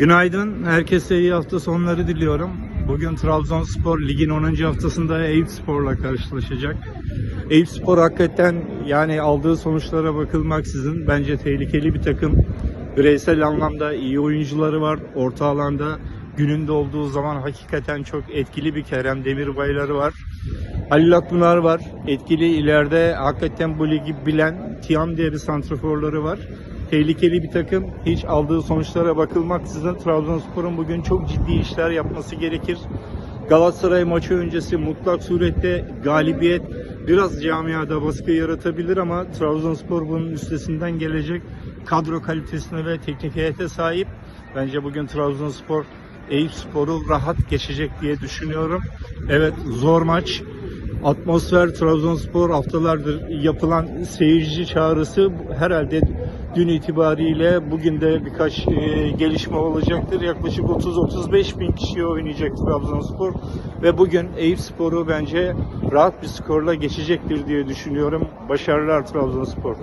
Günaydın. Herkese iyi hafta sonları diliyorum. Bugün Trabzonspor ligin 10. haftasında Eyüp Spor'la karşılaşacak. Eyüp Spor hakikaten yani aldığı sonuçlara bakılmaksızın bence tehlikeli bir takım. Bireysel anlamda iyi oyuncuları var. Orta alanda gününde olduğu zaman hakikaten çok etkili bir Kerem Demirbayları var. Halil Akpınar var. Etkili ileride hakikaten bu ligi bilen Tiam değeri santraforları var. Tehlikeli bir takım. Hiç aldığı sonuçlara bakılmaksızın Trabzonspor'un bugün çok ciddi işler yapması gerekir. Galatasaray maçı öncesi mutlak surette galibiyet biraz camiada baskı yaratabilir ama Trabzonspor bunun üstesinden gelecek kadro kalitesine ve teknik heyete sahip. Bence bugün Trabzonspor Eyüp Spor'u rahat geçecek diye düşünüyorum. Evet zor maç. Atmosfer Trabzonspor haftalardır yapılan seyirci çağrısı herhalde dün itibariyle bugün de birkaç e, gelişme olacaktır. Yaklaşık 30-35 bin kişiye oynayacak Trabzonspor ve bugün Eyüp Spor'u bence rahat bir skorla geçecektir diye düşünüyorum. Başarılar Trabzonspor.